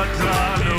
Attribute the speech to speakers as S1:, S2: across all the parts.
S1: Jordan.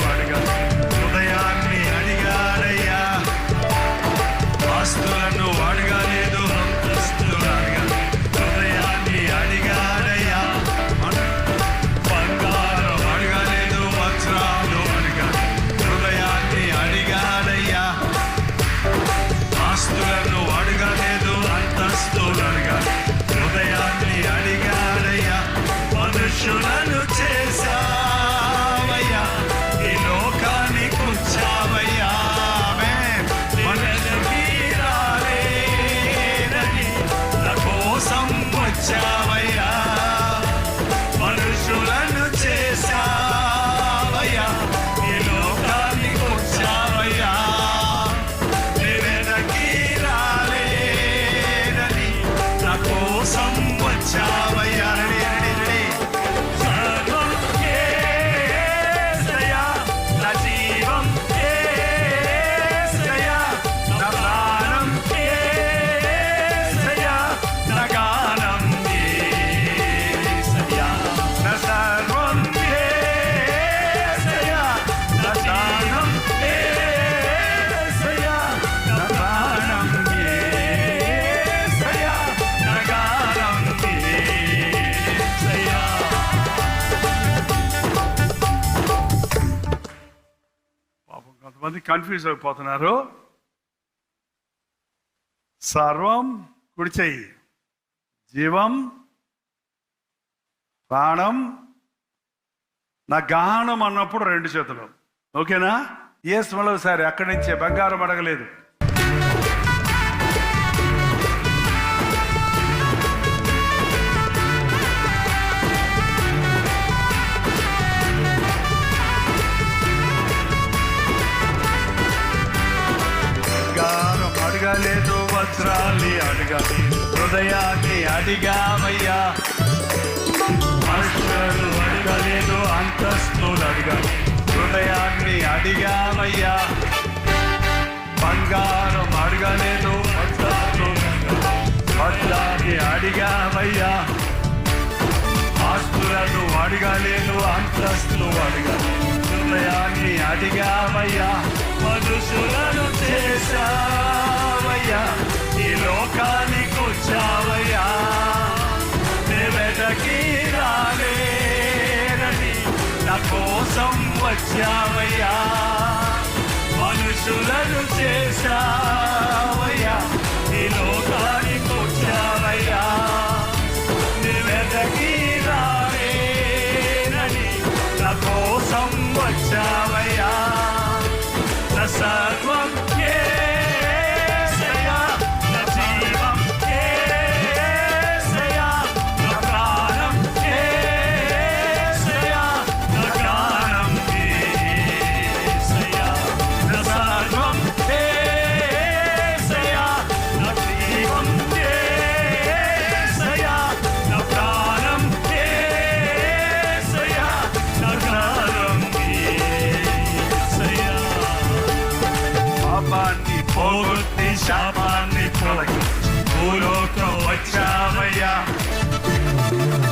S1: కొంతమంది confuse అయిపోతున్నారు. సర్వం కుడిచేయి. జీవం ప్రాణం నా గానం అన్నప్పుడు రెండు చేతులు. ఓకేనా? ఏ స్మలో సార్ ఎక్కడి నుంచే బంగారం అడగలేదు. అడిగాలి హృదయాన్ని అడిగామయ్యా మనుషులను అడగలేదు అంతస్తులు అడగాలి హృదయాన్ని అడిగామయ్యా బంగారం అడగలేదు పట్లాన్ని అడిగామయ్యా ఆస్తులను అడగలేదు అంతస్తులు అడగాలి హృదయాన్ని అడిగామయ్యా మనుషులను చేసి కోసం వచ్చావయ్యా మనుషులను చేశావయ్యా. ఈ లోకాన్ని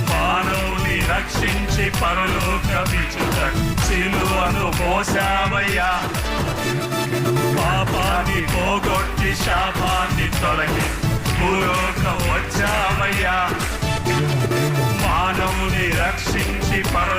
S1: మానవుని రక్షించి పరలోక విచుట సిలువను పోసావయ్యా పాపాన్ని పోగొట్టి శాపాన్ని తొలగి భూలోక వచ్చావయ్యా. మానవుని రక్షించి పరలో